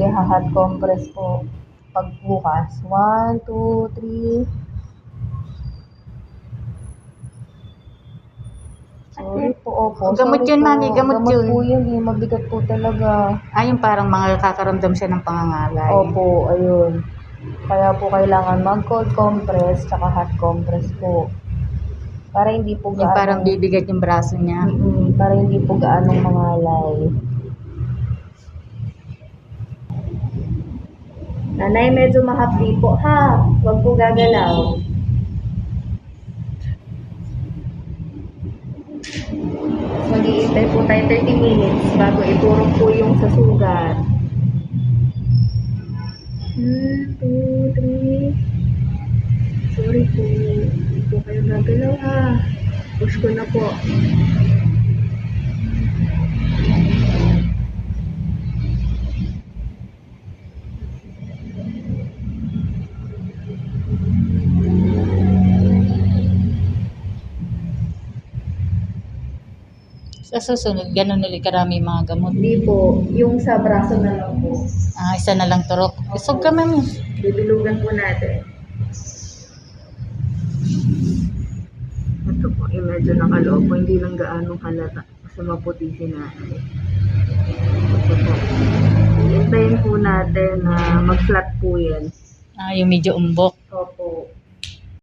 i-hot compress po pagbukas. 1, 2, 3. Sorry po, opo. Gamot Sorry yun, po. mami, gamot yun. po yun, eh. Mabigat po talaga. Ay, yung parang mga kakaramdam siya ng pangangalay. Opo, ayun. Kaya po kailangan mag-cold compress tsaka hot compress po. Para hindi po Yung parang gaano, bibigat yung braso niya. Mm, para hindi po gaanong mangalay. Nanay, medyo mahapdi po ha. Huwag po gagalaw. Mag-iintay po tayo 30 minutes bago iturok po yung sa sugat. 1, 2, 3. Sorry po. Hindi po kayo gagalaw ha. Push ko na po. Sa susunod, ganun ulit karami mga gamot. Hindi po. Yung sa braso na lang po. Ah, isa na lang turok. Isog ka, mami. Bibilugan po natin. Ito po, eh, medyo nakaloob po. Hindi lang gaano halata. Kasi maputi si nanay. Ito po. Hintayin po natin na mag-flat po yan. Ah, yung medyo umbok. Opo.